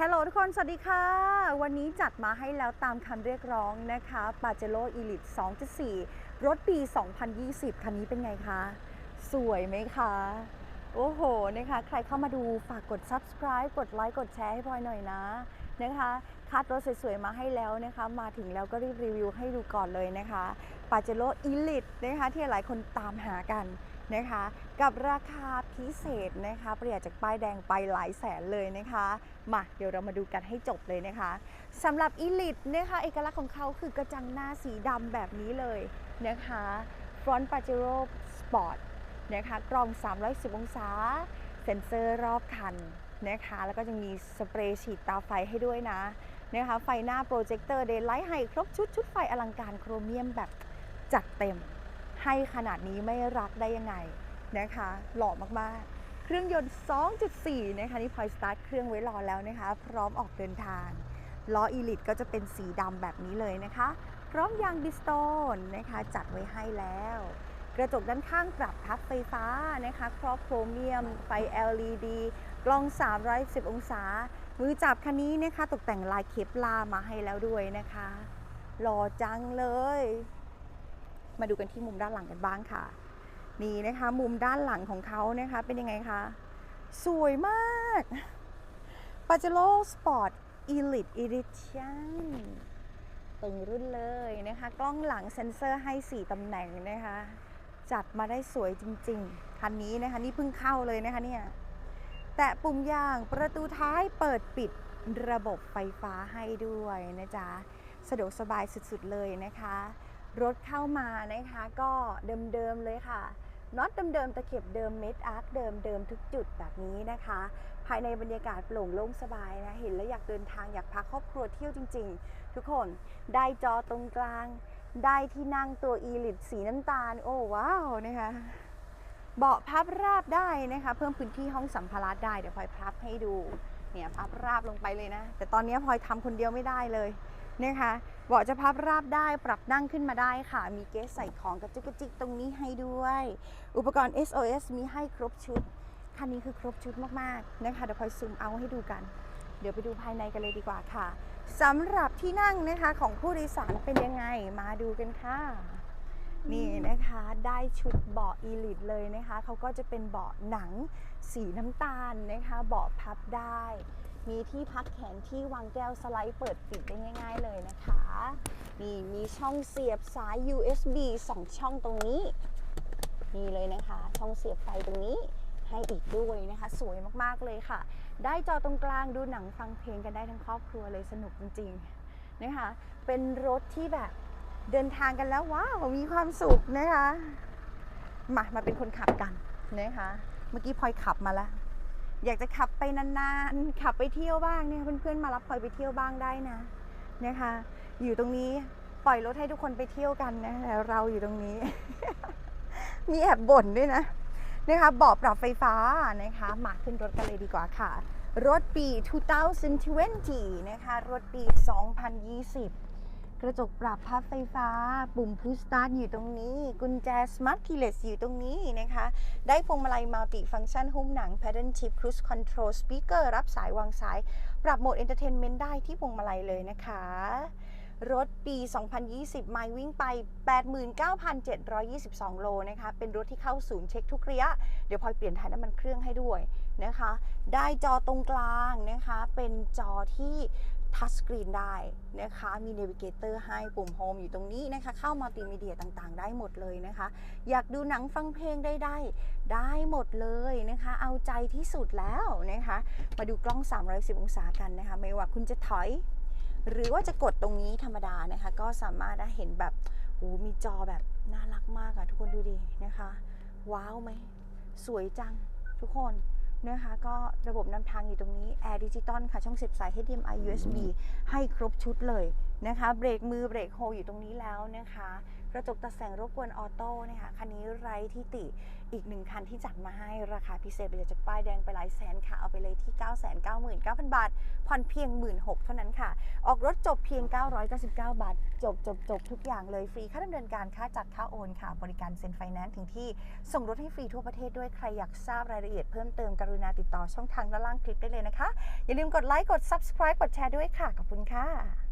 ฮัลโหลทุกคน สวัสดีค่ะ วันนี้จัดมาให้แล้วตามคำเรียกร้องนะคะปาเจโร่ Elite 2.4 รถปี 2020 คันนี้เป็นไงคะ สวยไหมคะ โอ้โห นะคะ ใครเข้ามาดูฝากกด subscribe กดไลค์กดแชร์ให้พลอยหน่อยนะนะคะคัดรถสวยๆมาให้แล้วนะคะ มาถึงแล้วก็รีบรีวิวให้ดูก่อนเลยนะคะปาเจโร่ Elite นะคะ ที่หลายคนตามหากัน นะคะ กับราคาพิเศษนะคะประหยัดจากป้ายแดงไปหลายแสนเลยนะคะ มาเดี๋ยวเรามาดูกันให้จบเลยนะคะสำหรับ Elite นะคะเอกลักษณ์ของเขาคือกระจังหน้าสีดำแบบนี้เลยนะคะ Front Pajero Sport นะคะกรอง 310 องศา เซ็นเซอร์รอบคันนะคะ แล้วก็จะมีสเปรย์ฉีดตาไฟให้ด้วยนะนะคะไฟหน้าโปรเจคเตอร์เดย์ไลท์ให้ครบชุดชุดไฟอลังการโครเมียมแบบจัดเต็ม ให้ขนาดนี้ไม่รักได้ยังไงนะคะ หล่อมากๆ เครื่องยนต์ 2.4 นะคะนี่พอยสตาร์ทเครื่องไว้รอแล้วนะคะ พร้อมออกเดินทางล้ออีลิตก็จะเป็นสีดำแบบนี้เลยนะคะ พร้อมยางบิสโตนนะคะจัดไว้ให้แล้ว กระจกด้านข้างปรับพับไฟฟ้านะคะครอบโครเมียม ไฟ LED กล้อง 310 องศา มือจับคันนี้นะคะ ตกแต่งลายเคปลามาให้แล้วด้วยนะคะ หล่อจังเลย มาดูกันที่มุมด้านหลังกันบ้างค่ะ นี่นะคะมุมด้านหลังของเขานะคะเป็นยังไงคะ สวยมาก p a j e r o Sport Elite Edition ตึงรุ่นเลยนะคะ กล้องหลังเซ็นเซอร์ให้ 4 ตำแหน่งนะคะ จัดมาได้สวยจริงๆ คันนี้นะคะ นี่เพิ่งเข้าเลยนะคะเนี่ย แตะปุ่มยางประตูท้ายเปิดปิดระบบไฟฟ้าให้ด้วยนะจ๊ะ สะดวกสบายสุดๆเลยนะคะ รถเข้ามานะคะก็เดิมๆเลยค่ะน็อตเดิมๆตะเข็บเดิมเม็ดอาร์คเดิมเดิมทุกจุดแบบนี้นะคะ ภายในบรรยากาศโปร่งโล่งสบายนะเห็นแล้วอยากเดินทางอยากพาครอบครัวเที่ยวจริง ๆ ทุกคนได้จอตรงกลาง ได้ที่นั่งตัวอีลิตสีน้ำตาล โอ้ว้าวนะคะเบาะพับราบได้นะคะ เพิ่มพื้นที่ห้องสัมภาระได้เดี๋ยวพลอยพับให้ดูเนี่ยพับราบลงไปเลยนะ แต่ตอนนี้พลอยทำคนเดียวไม่ได้เลย นะคะเบาะจะพับราบได้ปรับนั่งขึ้นมาได้ค่ะ มีเกสใส่ของกระจุกกระจิกตรงนี้ให้ด้วย อุปกรณ์ SOS มีให้ครบชุด คันนี้คือครบชุดมากๆนะคะเดี๋ยวพลอยซูมเอาให้ดูกัน เดี๋ยวไปดูภายในกันเลยดีกว่าค่ะสำหรับที่นั่งนะคะของผู้โดยสารเป็นยังไงมาดูกันค่ะนี่นะคะได้ชุดเบาะอีลิตเลยนะคะเขาก็จะเป็นเบาะหนังสีน้ำตาลนะคะเบาะพับได้ มีที่พักแขนที่วางแก้วสไลด์เปิดปิดได้ง่าย ๆ เลยนะคะนี่มีช่องเสียบสาย USB 2 ช่องตรงนี้นี่เลยนะคะ ช่องเสียบไฟตรงนี้ให้อีกด้วยนะคะ สวยมากๆเลยค่ะ ได้จอตรงกลางดูหนังฟังเพลงกันได้ทั้งครอบครัวเลยสนุกจริงๆนะคะ เป็นรถที่แบบเดินทางกันแล้วว้าวมีความสุขนะคะ มามาเป็นคนขับกันนะคะ เมื่อกี้พลอยขับมาแล้ว อยากจะขับไปนานๆ ขับไปเที่ยวบ้างเนี่ยเพื่อนๆมารับพลอยไปเที่ยวบ้างได้นะนะคะ อยู่ตรงนี้ปล่อยรถให้ทุกคนไปเที่ยวกันนะแล้วเราอยู่ตรงนี้ มีแอบบ่นด้วยนะนะคะบาะปรับไฟฟ้านะคะมาขึ้นรถกันเลยดีกว่าค่ะ รถปี 2020 นะคะ รถปี 2020 กระจกปรับพับไฟฟ้า ปุ่มพุชสตาร์ทอยู่ตรงนี้ กุญแจสมาร์ทคีเลสอยู่ตรงนี้นะคะ ได้พวงมาลัยมัลติฟังก์ชันหุ้มหนัง Pattern Chip Cruise Control Speaker รับสายวางสาย ปรับโหมด Entertainment ได้ที่พวงมาลัยเลยนะคะ รถปี 2020 ไมล์วิ่งไป 89,722 โลนะคะ เป็นรถที่เข้าศูนย์เช็คทุกระยะ เดี๋ยวพลอยเปลี่ยนถ่ายน้ำมันเครื่องให้ด้วยนะคะ ได้จอตรงกลางนะคะ เป็นจอที่ทัชสกรีนได้นะคะ มี Navigator ให้ปุ่มโฮมอยู่ตรงนี้นะคะ เข้ามัลติมีเดียต่างๆ ได้หมดเลยนะคะ อยากดูหนังฟังเพลงได้ได้ ได้หมดเลยนะคะ เอาใจที่สุดแล้วนะคะ มาดูกล้อง310องศากันนะคะ ไม่ว่าคุณจะถอย หรือว่าจะกดตรงนี้ธรรมดานะคะ ก็สามารถนะเห็นแบบหูมีจอแบบน่ารักมากอะทุกคนดูดินะคะ ว้าวไหม สวยจังทุกคนนะคะก็ระบบนำทางอยู่ตรงนี้แอร์ดิจิตอลค่ะ ช่องเสียบสาย HDMI USB ให้ครบชุดเลยนะคะ เบรกมือเบรกโฮอยู่ตรงนี้แล้วนะคะ กระจกตัดแสงรบกวนออโต้นะคะคันนี้ไร้ที่ติอีกหนึ่งคันที่จัดมาให้ราคาพิเศษไปเลยจากป้ายแดงไปหลายแสนค่ะ เอาไปเลยที่ 999,000 บาท ผ่อนเพียง 16,000 เท่านั้นค่ะ ออกรถจบเพียง 999 บาท จบจบจบทุกอย่างเลยฟรีค่าดำเนินการค่าจัดค่าโอนค่ะ บริการเซ็นไฟแนนซ์ถึงที่ส่งรถให้ฟรีทั่วประเทศด้วยใครอยากทราบรายละเอียดเพิ่มเติมกรุณาติดต่อช่องทางด้านล่างคลิปได้เลยนะคะ อย่าลืมกดไลค์กด subscribe กดแชร์ด้วยค่ะขอบคุณค่ะ